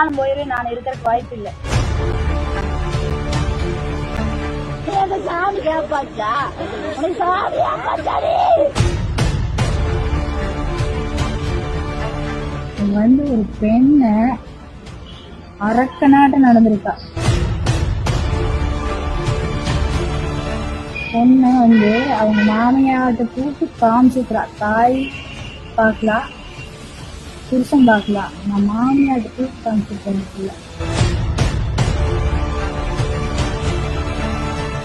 நான் போயிரு நான் இருக்கிறதுக்கு வாய்ப்பு இல்லை. சாமி கேப்பாச்சா? சாமி காப்பாச்சாடி வந்து ஒரு பெண்ண அரக்கநாட்ட நடந்திருக்கா. பொண்ணு வந்து அவங்க மாமியார்ட்ட கூட்டு காமிச்சுக்கிறா தாய் பார்க்கலாம் புருஷன் பார்க்கலாம் நான் கூட்டு காமிச்சிருக்கேன்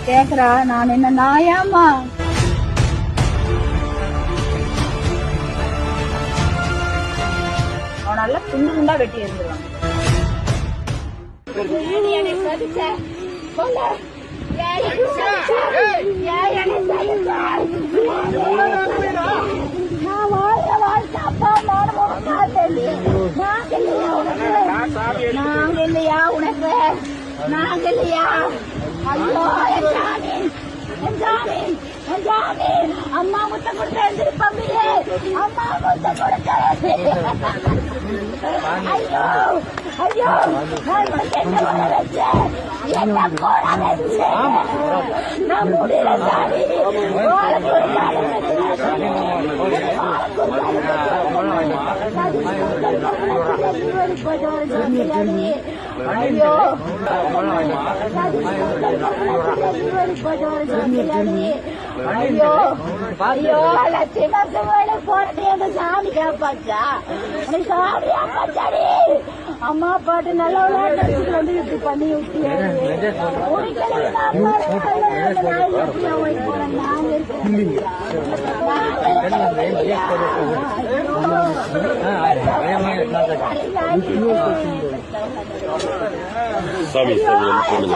கேக்குறா நான் என்ன நாயாமா அவன் நல்லா துண்டு துண்டா வெட்டி இருந்துருவான் வாழ்க்கை அப்பா நானும் உனக்கு நாங்க இல்லையா உனக்கு நாங்க இல்லையா உனக்கு நாங்க இல்லையா ஐயோ அம்மா கொடுத்த அம்மா கொடுத்த ஐயோ ஐயோ என்ன வச்சேன் என்ன வச்சேன் நான் முடியல சாமி உனக்கு ஒரு காலம் ஐயோ ஐயோ லட்சுமி சாமி காப்பாச்சா உனக்கு சாமி காப்பாச்சாடி அம்மா பாட்டு நல்ல விளையாட்டு வந்து இப்படி பண்ணி விட்டியாரு சாமி சாமி சொல்லுங்க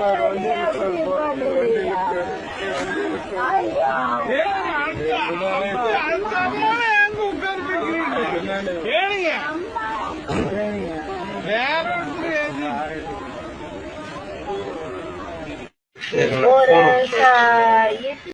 அதுக்கு எப்படி பண்ணுறீங்க